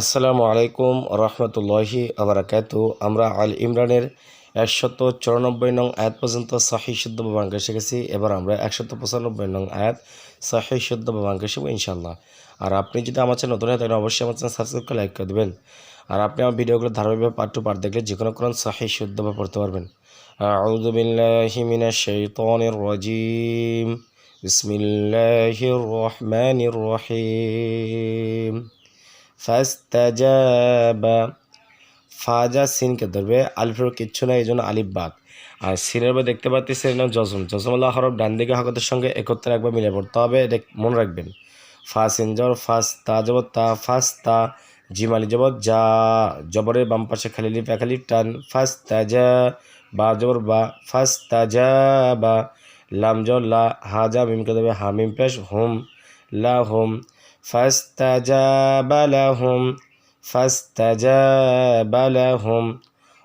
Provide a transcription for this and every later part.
আসসালামু আলাইকুম রহমতুল্লাহি আবরাকাত। আমরা আল ইমরানের একশত চুরানব্বই নং আয়াত পর্যন্ত সাহি শুদ্ধ বাবাঙ্ক শিখেছি। এবার আমরা একশত পঁচানব্বই নং আয়াত সাহি শুদ্ধ বাবাঙ্ক শিখব ইনশাল্লাহ আর আপনি যদি আমার চ্যানেল নতুন হয়, তাহলে অবশ্যই আমার চ্যানেল সাবস্ক্রাইব করে লাইক করে দেবেন। আর আপনি আমার ভিডিওগুলো ধারাবাহিকভাবে পার্ট টু পার্ট দেখলে যে কোনো কোরআন সাহি শুদ্ধভাবে পড়তে পারবেন। আউযু বিল্লাহি মিনাশ শাইতানির রাজিম। বিসমিল্লাহির রহমানির রহিম। ফাজা সিনকে ধরবে আলিফের কিচ্ছু নাই, এই জন্য আলিফ আর সিনের বা দেখতে পাচ্ছি এর নাম জজম জজমুল্লাহ হরফ ডান দিকে হকতের সঙ্গে একত্রে একবার মিলে পড়তে হবে, এটা মনে রাখবেন। ফা সিন জবর ফাস তা জবর, তা ফাস তা, জিম আলি জবর যা জবরের বাম পাশে খালি লিপ একালিপ টান ফাস তাজা বা জবর, বা ফাস তাজা বা লাম জর লা হাজা মিমকে দেবে হামিম পেশ, হোম, লা, হুম ফাস্তাজাবালাহম ফাস্তাজাবালাহম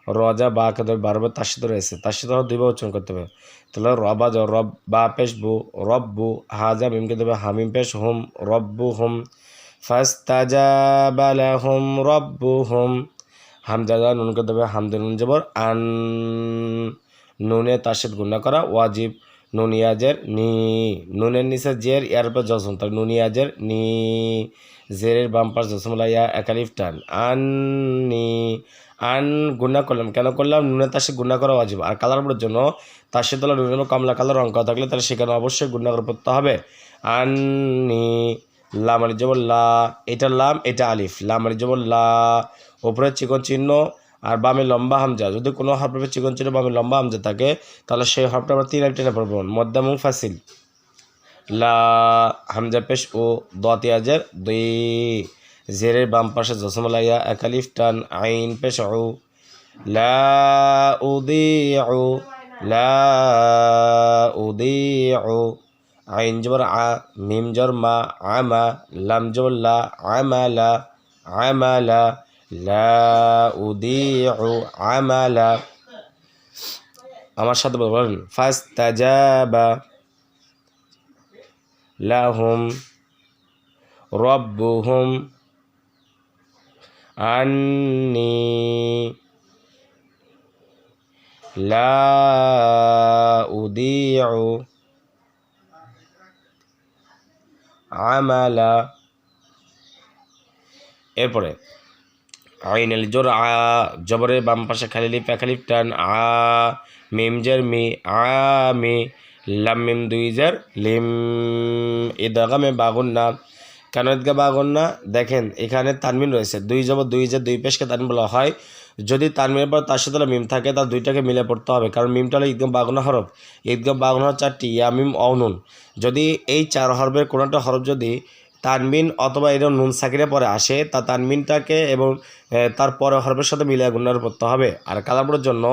রজা বা কাদের বারবার তার সাথে রয়েছে তার সাথে দুইবার উচ্চারণ করতে হবে। তাহলে রবা রব বা পেশ বু রব্বু হাজা মিমকে দেবে হামিম পেশ, হোম রব্বু হোম। ফাস্তাজাবালাহম রব্বু হোম। হামজাদা নুনকে দেবে হামদুল জবর আন, নুনে তার সাথে গুণা করা ওয়াজিব। নুনিয়াজের নি, নুনের নিচে জের, ইয়ার উপর জসম। তাহলে নুনিয়াজের নি, জেরের বাম্পার জসমলা ইয়া একালিফ টান আন, নি, আন, গুণা করলাম। কেন করলাম? নুনের তার সাথে গুণা করা অজীব আর কালার উপরের জন্য তার সে তোলা নুনের কমলা কালার রঙ করা থাকলে তাহলে সেখানে অবশ্যই গুণা করে পড়তে হবে। আন, নি, লাম আলি জবর লা। এটা লাম, এটা আলিফ। লাম আলি জবর লা। ওপরে চিকন চিহ্ন। আর বামে লম্বা হামজা, যদি কোনো হরফে চিকন চিহ্ন বামে লম্বা হামজা থাকে, তাহলে সেই হরফটা আমরা তিন টেনে পড়ব। মদ্দাম ফাসিল। লা, হামজা পেশ ও দাতিয়াজের দুই। জেরের বাম পাশে জসমলাইয়া একালিফ টান, আইন পেশ ও। লা উদিউ লা উদিউ, আইন জবর আ, মিম জর মা আমা লাম জবর লা আমালা আমালা লা আমার সাথে বলেন লাহুম রব্বুহুম আন্নি লা উদিউ আমালা। এরপরে আইন আল জোর আ, জবরে বাম পাশে খালি লিপ টান, আ, মিম জের মি, আ, মি, লাম মিম দুই জের, লিম ইদাগামে বাগুন না কেন ঈদগা বাগুন না। দেখেন, এখানে তানমিন রয়েছে। দুই জবর দুই জের, দুই পেশকে তানমিন বলা হয়। যদি তানমিনের পর তার সাথে মিম থাকে তার দুইটাকে মিলে পড়তে হবে। কারণ মিমটা হলো ঈদগাম বাগুনা হরফ। ঈদগাম বাগুনা হরফ চারটি, ইয়া, মিম অনুন যদি এই চার হরফের কোনোটা হরফ যদি তানমিন অথবা এরকম নুন সাকিরে পরে আসে, তা তানমিনটাকে এবং তার পরে হরফের সাথে মিলিয়ে গুণার করতে হবে। আর কালামপুরের জন্য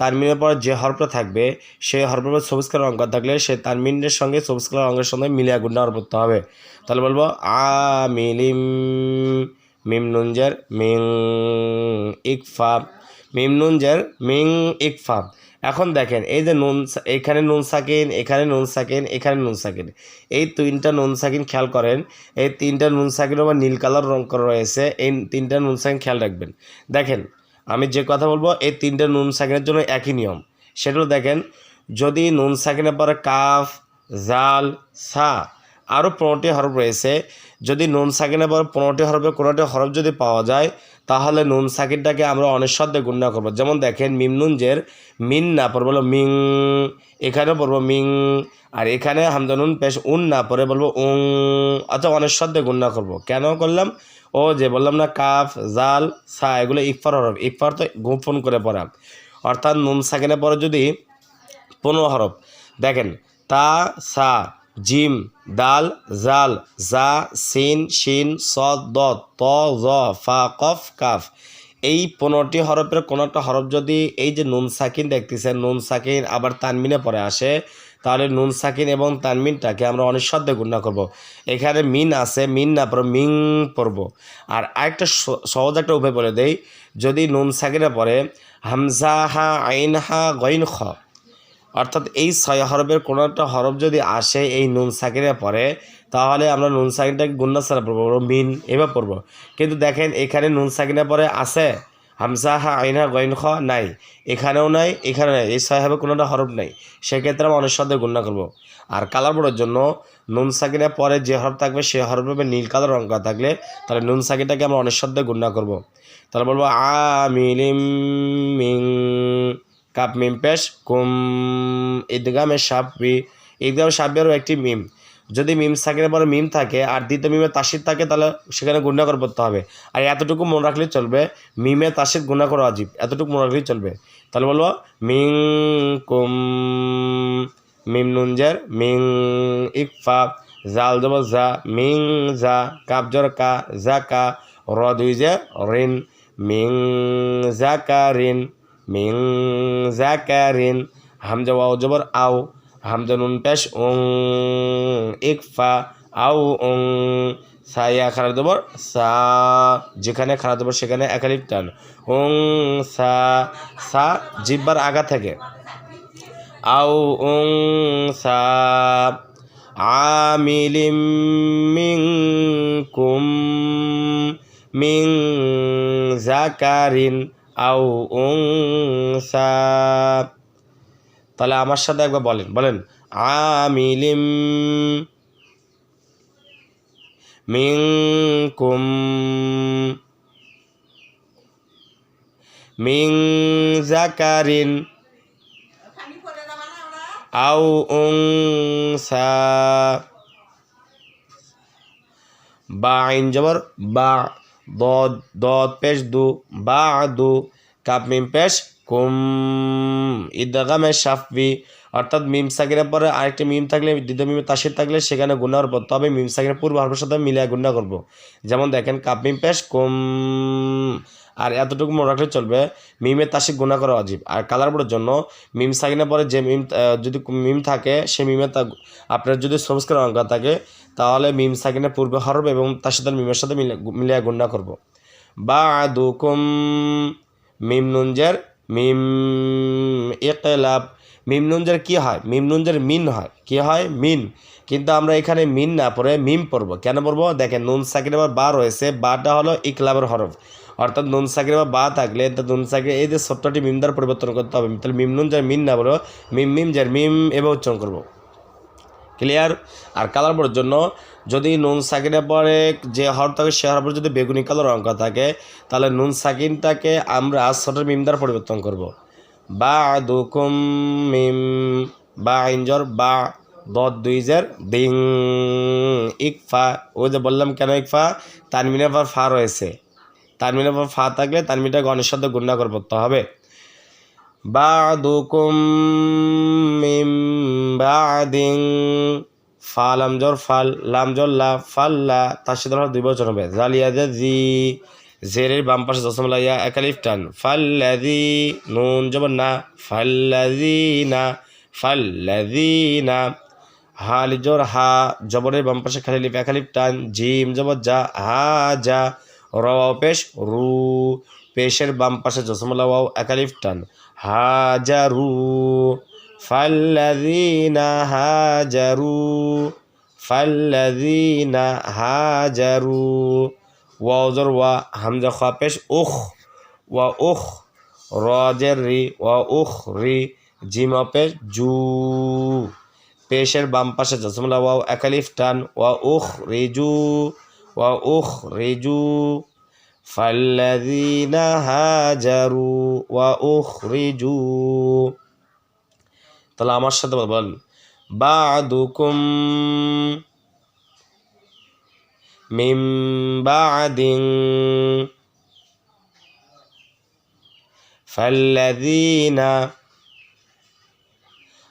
তানমিনের পরে যে হরফটা থাকবে সেই হরফের পর সবুজ কালার অঙ্ক থাকলে সেই তানমিনের সঙ্গে সবুজ কালার অঙ্কের সঙ্গে মিলিয়ে গুণার করতে হবে। তাহলে বলব, আ মিলিম মিম নুনজের মিং ইকফা মিম নুনজের মিং ইকফা এখন দেখেন, এই যে নুন এখানে নুন সাকিন, এখানে নুন সাকিন, এখানে নুন সাকিন। এই তিনটা নুন সাকিন খেয়াল করেন, এই তিনটা নুন সাকিন আবার নীল কালার রং করা রয়েছে, এই তিনটা নুন সাকিন খেয়াল রাখবেন। দেখেন, আমি যে কথা বলব, এই তিনটা নুন সাকিনের জন্য একই নিয়ম। সেগুলো দেখেন, যদি নুন সাকিনের পরে কাফ, জাল, সা আরও পনেরোটি হরফ রয়েছে, যদি নুন সাকিনের পর পনেরোটি হরফে কোনোটি হরফ যদি পাওয়া যায় তাহলে নুন সাকিনটাকে আমরা অনেশ্বদ্যে গুণনা করব। যেমন দেখেন মিম নুনজের মিন না পরে বলব মিং এখানে পড়ব মিং, আর এখানে হামজা নুন পেশ উন না পরে বলব উং। আচ্ছা অনেশ্বদ্যে গুণনা করব। কেন করলাম? ও যে বললাম না, কাফ, জাল, সা, এগুলো ইকফার হরফ। ইকফার তো গোপন করে পড়া। অর্থাৎ নুন সাকিনের পরে যদি পনেরো হরফ, দেখেন, তা, সা জিম, দাল, জাল, জা, সিন, শিন স দ ত, জ, ফা, কফ, কাফ এই পনেরোটি হরফের কোনো একটা হরফ যদি এই যে নুন সাকিন দেখতেছেন, নুন সাকিন আবার তানমিনে পরে আসে, তাহলে নুন সাকিন এবং তানমিনটাকে আমরা অনিঃশব্দে গুণনা করব। এখানে মিন আছে, মিন না, পরে মিং পড়ব আর আরেকটা সহজ একটা উপায় বলে দেই, যদি নুন সাকিনে পরে হামজা হা, আইন হা, গইন খ অর্থাৎ এই ছয় হরফের কোনো একটা হরফ যদি আসে, এই নুন সাকিনের পরে তাহলে আমরা নুন সাকিনটাকে গুন্না ছাড়া পড়ব মিন এভাবে পড়ব। কিন্তু দেখেন, এখানে নুন সাকিনের পরে আছে, হামসা, হা, আইনা গইন, খ, নাই। এখানেও নাই এখানে নাই, এই ছয় হবে কোনোটা হরফ নাই। সেক্ষেত্রে আমরা অনুসাদে গুণনা করব। আর কালার বোর্ডের জন্য নুন সাকিনের পরে যে হরফ থাকবে, সে হরফ নীল কালার রং করা থাকলে, তাহলে নুন সাকিনটাকে আমরা অনুসাদে গুণনা করব। তাহলে বলব আ মিলিম মিং কাপ মিম পেশ, কুম ঈদগামে সাপি ঈদগাম সাপিয়ারও একটি মিম। যদি মিম সাকিনের পরে মিম থাকে আর দ্বিতীয় মিমে তাসির থাকে, তাহলে সেখানে গুণাকর করতে হবে। আর এতটুকু মনে রাখলেই চলবে, মিমে তাসির গুণা করা অজীব। এতটুকু মনে রাখলেই চলবে। তাহলে বলব, মিং কুম, মিম নুনজের মিং ইকফা জাল জব জা, মিং জা, কাপ জর কা, জা কা, র দুই রিন, মিং জা কা, রিন। মিং জা কা রিন হামজা ওয়াও জবর, আও। হামজা নুন পেশ, উং, ইকফা, আও, উং সাইয়া খারাপ দেবর সা। যেখানে খারাপ দেবর সেখানে একালিপ টান। উং, সা সা, জিব্বার আগা থাকে। আও, উং, সা। আমিলিম মিনকুম মিন জাকারিন। আও উং সা তাহলে আমার সাথে একবার বলেন বলেন। আমিলিম মিনকুম মিন জাকারিন আও উংসা বা আইন জবর, বা দদ দদ পেশ দু বা দু কাপ মিম পেশ কুম ঈদগামে সাফবি অর্থাৎ মিম সাকিরের পরে আরেকটি মিম থাকলে, দ্বিতীয় মিমে তাসির থাকলে সেখানে গুণার পর তবে মিম সাকিরের পূর্ব হরফের সাথে মিলিয়ে গুণা করব। যেমন দেখেন, কাপ মিম পেশ, কুম। আর এতটুকু মনে রাখলে চলবে মিমের তাসিক গুণা করা অজীব। আর কালার বোর্ডের জন্য মিম সাকিনের পরে যে মিম যদি মিম থাকে, সে মিমে তা আপনার যদি সংস্কার অঙ্ক থাকে, তাহলে মিম সাকিনের পূর্বে হরফ এবং তার সাথে মিমের সাথে মিলে মিলিয়ে গুণা করব। বা দুকুম মিম নুনজের মিম ইকলাব। মিম নুনজের কি হয়? মিম মিন হয়। কি হয়? মিন। কিন্তু আমরা এখানে মিন না পড়ে মিম পড়ব। কেন পড়ব? দেখেন নুন সাকির আবার বা রয়েছে। বাটা হলো ইকলাবের হরফ। অর্থাৎ নুন সাকির বা বা থাকলে তো নুন সাকির, এই যে সত্যটি মিম দ্বারা পরিবর্তন করতে হবে। তাহলে মিম নুন যার মিন না বলো মিম মিম যার মিম এভাবে উচ্চারণ করব। ক্লিয়ার? আর কালার বোর্ডের জন্য যদি নুন সাকিনের পরে যে হর থাকে সে হরফের যদি বেগুনি কালার অঙ্ক থাকে, তাহলে নুন সাকিনটাকে আমরা ছোটের মিম দ্বারা পরিবর্তন করব। বা দুকুম মিম, বা ইঞ্জর বা দত দুইজের দিং, ইকফা। ওই যে বললাম কেন ইকফা? তানমিনের পর ফা রয়েছে। তানমিনের পর ফা থাকলে তানমিনটা গণের সাথে গুণা করে পড়তে হবে। বাদুকুম মিম বাদিন ফা লামজর ফাল লামজর লা ফাল্লা তার সাথে আমরা দুই বছর হবে। জালিয়া যে জি, জেরের বাম পাশে দশম লাইয়া, একালিফ টান। ফাল্লাদি নুন জবর না। ফাল্লাদি না ফাল্লাদি না। হালি জোর হা, জবরের বাম পাশে খালি লিপ একালিফ টান। জিম জবর যা হা যা র পেশ, রু। পেশের বাম পাশে জসমলা ওয়াও একালিফ টান। হাজারু ফাল্লাযীনা হাজারু ফাল্লাযীনা হাজারু ওয়াও জর ওয়া হামজা খা পেশ উখ ওয়া উখ রজের রি ওয়া উখ রি জিম পেশ জু পেশের বাম পাশে জসমলা ওয়াও একালিফ টান ওয়া উখ রিজু ওয়া উখ রিজু فالذين هاجروا وأخرجوا তাহলে আমার সাথে বল বাদুকুম মিম বাদিন فالذين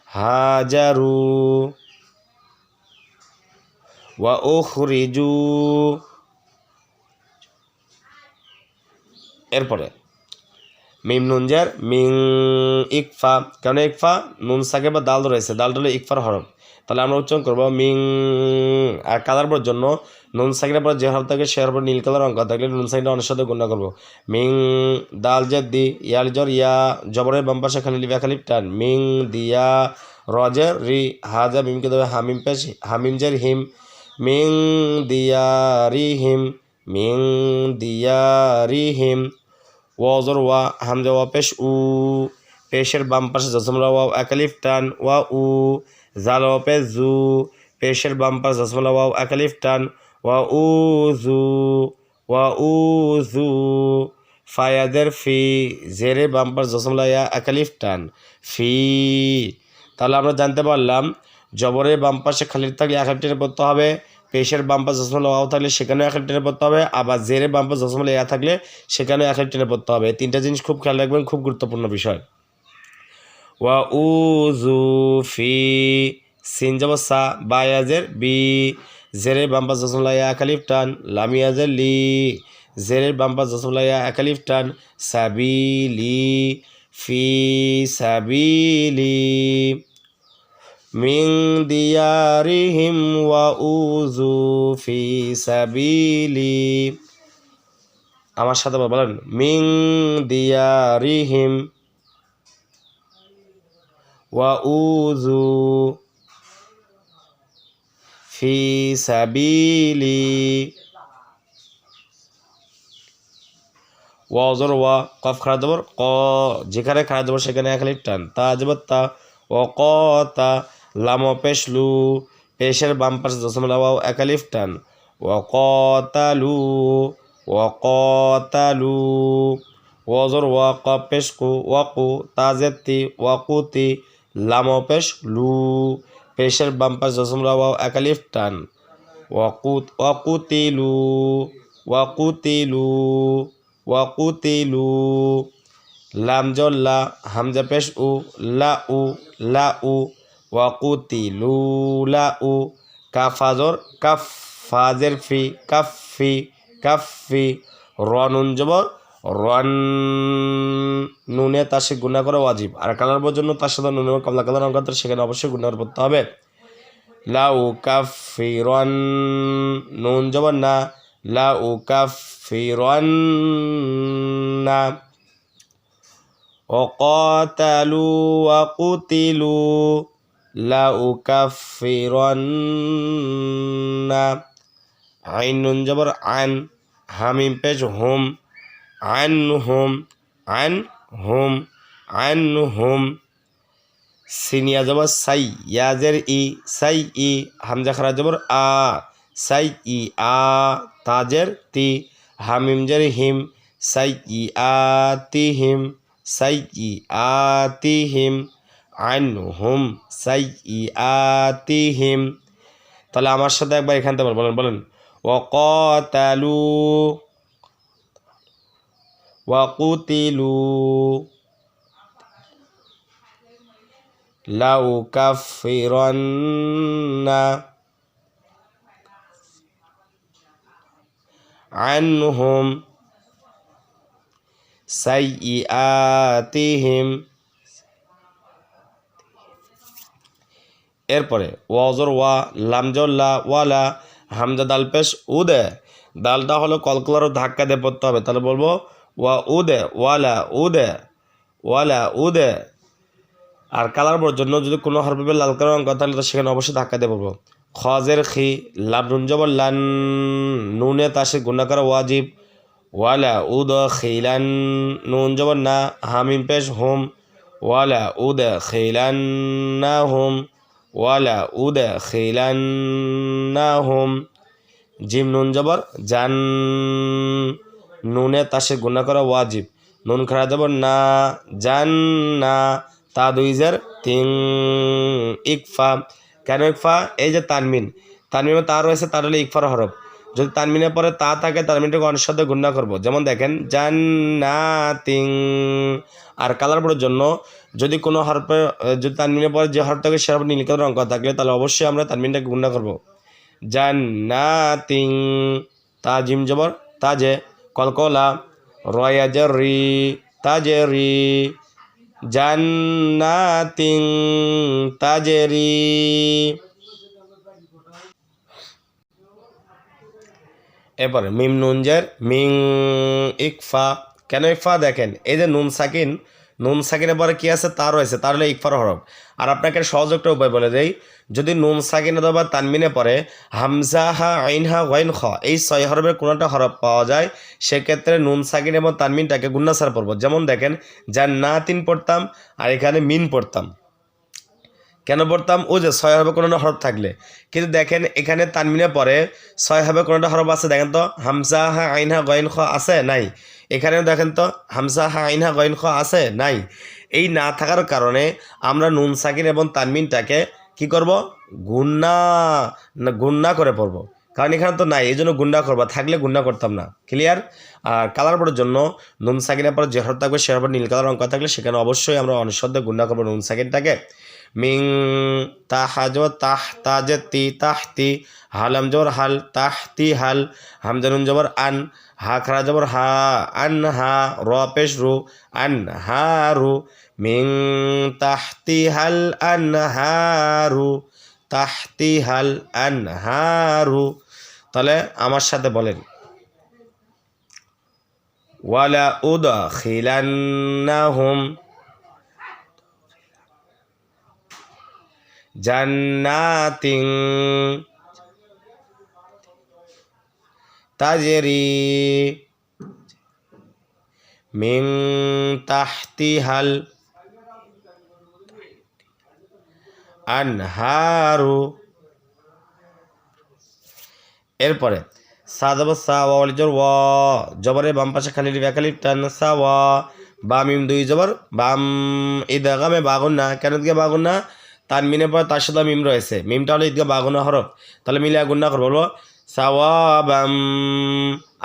هاجروا وأخرجوا এরপরে মিম নুনজার মিং ইকফা। কেন ইকফা নুন সাকে বা দাল রয়েছে দাল হলো ইকফার হরফ তাহলে আমরা উচ্চারণ করব মিং, আর কালার পর জন্য নুন সাইকের পর যে হরফ থাকে সে হরফ নীল কালার অঙ্ক থাকলে নুন সাইকের অনেক সাথে গুণা করব। মিং, দাল জেদ দি, ইয়াল জর, ইয়া, জবরের বাম পাশে খালি লিবা খালি টান। মিং দিয়া রজের রি হাজা মিমকে দেবে হামিম পেশ, হামিম জের, হিম। মিং দিয়া রি, হিম। মিং দিয়া রি, হিম। ওয়াজর ওয়া, হামজা ওয়া, পেশ উ, পেশের বাম পাশে জসমলা ওয়া একালিফ টান, ওয়া উ, জাল ওয়া, পেশ জু, পেশের বাম পাশে জসমলা ওয়া একালিফ টান, ওয়া উ, জু, ওয়া উ, জু, ফায়াদের ফি, জেরে বাম পাশে জসমলা ইয়া একালিফ টান, ফি। তাহলে আমরা জানতে পারলাম, জবরের পাশে খালি থাকলে এক টেনে পড়তে হবে পেশের বাম পাশে জসমলা ওয়াও থাকলে সেখানেও এক টেনে পড়তে হবে, আবার জেরে বাম পাশে জসমলা ইয়া থাকলে সেখানেও এক টেনে পড়তে হবে। তিনটা জিনিস খুব খেয়াল রাখবেন, খুব গুরুত্বপূর্ণ বিষয়। ওয়া উ জু ফি সিন যাব সা বায়াজের বি জেরের বাম্পা জসমলাইয়া একালিফ টান, লামিয়াজের লি জেরের বাম্পা জসমলাইয়া একালিফ টান, সাবিলি, ফি সাবিলি। মিং দিয়ারিহিম ওয়া উজু ফি সাবিলি আমার সাথে বলেন মিং দিয়ারিহিম وأوذوا في سبيلي ওয়াজর ওয়া কফ খারাপ দেবর ক যেখানে খারাপ দেবর সেখানে এক লিপ টান তা যাবর তা ও ক তা লাম পেশলু, পেশের বাম পাশে দশমলা ওয়াও একালিফ টান। ও ক তালু ও ক তালু ওয়াজর ওয়া ক পেশকু, ওয়াকু তাজেতি ওয়াকুতি, লাম পেশ লু পেশের বাম পাশ ওয়াও একালিফ টান। ওয়াকুত, ওয়াকুতিলু ওয়াকুতিলু ওয়াকুতিলু। লাম জল্লা হামজা পেশ উ, লা উ লা উ ওয়াকুতিলু লা উ কাফাজর কাফ ফাজের ফি কাফি কাফি রনুন জবর রন নুনে তার সে গুণা করা ওয়াজিব আর কালার জন্য তার সাথে নুনে কমলা কালার অঙ্ক সেখানে অবশ্যই গুণা পড়তে হবে লাউ কাফিরন নুন জবর না লাউ কাফিরন না وقاتلوا وقتلوا লাউকাফিরন্না। আইন নুন জবর আন, হামিম পেজ হোম, আন হোম আন হোম আন হোম। সিনিয়া জবর সাই, ইয়াজের ই, সাই ই, হামজা খারা জবর আ, সাই ই আ, তাজের তি, হামিম জের হিম, সাই ই আ তি হিম, সাই ই আ তি হিম। আনহুম সাই ই আ তি হিম তাহলে আমার সাথে একবার এখান থেকে বলেন বলেন وقاتلوا وقتلوا لأكفرن عنهم سيئاتهم এরপরে, ওয়াজর ওয়া লামজল্লা ওয়ালা হামজা দাল পেশ উ উদে। দালটা হলো কলকলারও ধাক্কা দিয়ে পড়তে হবে। তাহলে বলব, ওয়া উদে ওয়ালা উদে ওয়ালা উদে। আর কালার জন্য যদি কোনো হরফে লাল কালার অঙ্ক তাহলে তো সেখানে অবশ্যই ধাক্কা দিয়ে পড়ব। খজের খি লাভ নুন জবর লান, নুনে তাসে গুণা করা ওয়াজিব। ওয়ালা উদ খিলান, নুন জবর না, হামিম পেশ হোম। ওয়ালা উদ খিলান না হোম। ওয়ালা উদ খিলান্নাহুম জিম, নুন, জবর, জান, নুনে তাসে গুণা করা ওয়াজিব। নুন খারা জবর, না, জান, না, তা দুইজার তিন, ইকফা। কেন ইকফা? এই যে তানমিন। তানমিনে তা রয়েছে, তার হলে ইকফার হরফ। যদি তানমিনের পরে তা থাকে, তানমিনটাকে সাথে গুণা করব। যেমন দেখেন জান না তিং আর কালার পরের জন্য যদি কোনো হরফে, যদি তানমিনের পরে যে হরফ থাকে সে হরফ নীল কালার অঙ্ক থাকলে তাহলে অবশ্যই আমরা তানমিনটাকে গুণা করব। জান না তিং জিম জবর তাজে কলকলা, রয়াজর রি তাজে রি। জান্নাতিং। তাজরি এরপরে মিম নুন নুনজের মিং ইকফা। কেন ইকফা? দেখেন, এই যে নুন সাকিন, নুন সাকিনের পরে কি আছে? তার রয়েছে তার হলো ইকফার হরফ। আর আপনাকে সহজ একটা উপায় বলে দেই, যদি নুন সাকিন অথবা তানমিনে পরে হামজা হা আইন হা ওয়াইন খ, এই ছয় হরফের কোনোটা হরফ পাওয়া যায়, সেক্ষেত্রে নুন সাকিন এবং তানমিনটাকে গুন্নাসার পড়ব। যেমন দেখেন যার না তিন পড়তাম, আর এখানে মিন পড়তাম। কেন পড়তাম? ও যে ছয় হবে কোনো হরফ থাকলে। কিন্তু দেখেন, এখানে তানমিনে পরে ছয় হবে কোনোটা হরফ আছে? দেখেন তো, হামজা হা আইন হা খ আছে? নাই। এখানেও দেখেন তো, হামজা হা আইন হা খ আছে? নাই। এই না থাকার কারণে আমরা নুন, সাকিন এবং তানমিনটাকে কি করব? গুন্না গুন্না করে পড়ব। কারণ এখানে তো নাই এই জন্য গুন্ডা করব। থাকলে গুন্ডা করতাম না। ক্লিয়ার আর কালার পড়ার জন্য নুন, সাকিনের পর যে হরফ থাকবে, সে নীল কালার অঙ্ক থাকলে সেখানে অবশ্যই আমরা অনিঃশব্দে গুন্ডা করব নুন, সাকিনটাকে। মিং তাহাজ তাহ তাজে তি তাহতি, হালাম জবর হাল তাহতি হাল, হামজানুন জবর আন, হা খারা জবর হা, আন হা, র পেশ রু, আন হা রু, মিং তাহতি হাল আন হা রু, তাহতি হাল আন হা রু। তাহলে আমার সাথে বলেন, ওয়ালা উদা খিলান্নাহুম জান্নাতিং তাজরি মিং তাহতিহাল আনহারু। এরপরে সা জবর সা ওয়া ওয়াল জবর ওয়া জবরে বাম পাশে খালি ব্যাকালি টান সা ওয়া বাম ইম দুই জবর, বাম ইদাগামে বাগুন না, কেন দিকে বাগুন না? তার মিনের পর তার সাথে মিম রয়েছে। মিমটা হলো ঈদগা বাগুনা হরফ তাহলে মিলে গুন্না করব, বলব, সাওয়াবাম।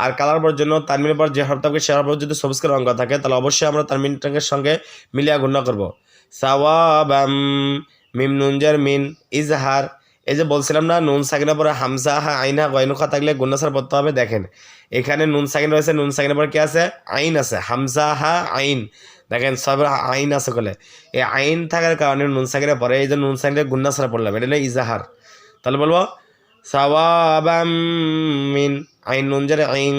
আর কালার পর জন্য তার মিনের পর যে হরফ থাকবে সে হরফ যদি সবুজ অঙ্ক থাকে, তাহলে অবশ্যই আমরা তার মিনটাকে সঙ্গে মিলিয়া গুন্না করব। সাওয়াবাম। মিম নুনজার মিন ইজহার। এই যে বলছিলাম না, নুন সাকিনের পরে হামসা হা, আইন গয়নুখা থাকলে গুন্নাসার পড়তে হবে, দেখেন। এখানে নুন সাকিন রয়েছে, নুন সাকিনের পরে কি আছে? আইন আছে হামসা হা, আইন। দেখেন সবের আইন আছে বলে এই আইন থাকার কারণে নুন সাকিনের পরে এই যে নুন সাকিনের গুন্নাসারা পড়লাম, এটা হলো ইজাহার। তাহলে বলব, সাওয়াবাম মিন আইন নুন যারে আইন,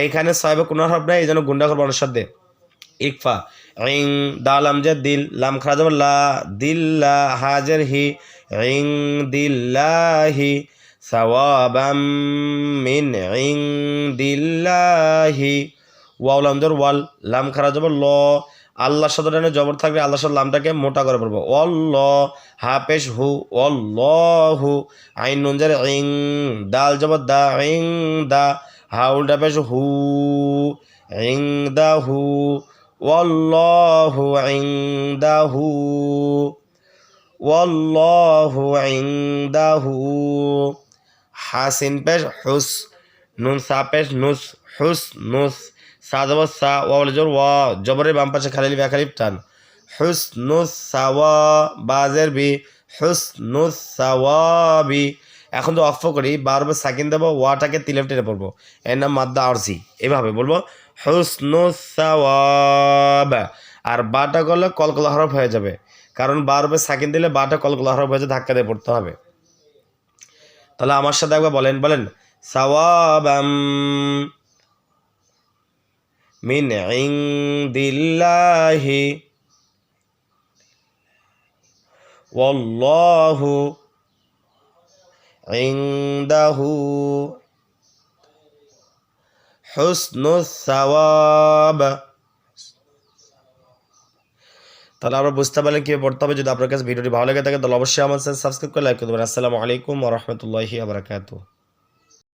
এইখানে সাহেব কোনো হরফ নাই এই জন্য গুন্ডা করব অনুসাদে ইকফা ইং দাল আমজের দিল, লাম খারাজ লা দিল্লা হাজের হি ইং দিল্লাহি সাওয়াবাম মিন ইং দিল্লাহি ওয়াও লামজের ওয়াল, লাম খারাজ ল সাথে ডানে জবর থাকবে আল্লাহ সাথে লামটাকে মোটা করে পড়ব। অল্ল হাফেশ হু অল্ল হু আইন নুনজার ইং দাল জবর দা, ইং, দা, হা উল্টা পেশ হু, ইং, দা, হু, ওয়াল্লাহু ইনদাহু ওয়াল্লাহু ইনদাহু হাসিন পেশ হুস, নুন সা পেশ নুস, হুস, নুস সা জবর সা ওয়াল জবর ওয়া জবরের বাম পাশে খালি লিফ খালিফ টান হুস নুস সাওয়া বাজের বি হুস নুস সাওয়াবি এখন তো অফ করি, বারবার সাকিন দেবো, ওয়াটাকে তিলেফ টেনে পড়ব। এর নাম মাদ্দা আরসি। এভাবে বলব হুসনুস সাওয়াব আর বাটা করলে কলকলা হরফ হয়ে যাবে। কারণ বারবার সাকিন দিলে বাটা কলকলা হরফ হয়ে যাবে ধাক্কা দিয়ে পড়তে হবে। তাহলে আমার সাথে একবার বলেন বলেন, সাওয়াবাম। মিন ইনদিল্লাহি ওয়াল্লাহু ইনদাহু হুসনুস সাওয়াব তাহলে আমরা বুঝতে পারলেন কীভাবে পড়তে হবে। যদি আপনার কাছে ভিডিওটি ভালো লাগে থাকে, তাহলে অবশ্যই আমার সাথে সাবস্ক্রাইব করে লাইক করতে পারেন আসসালামু আলাইকুম রহমতুল্লাহি আবরাকাতু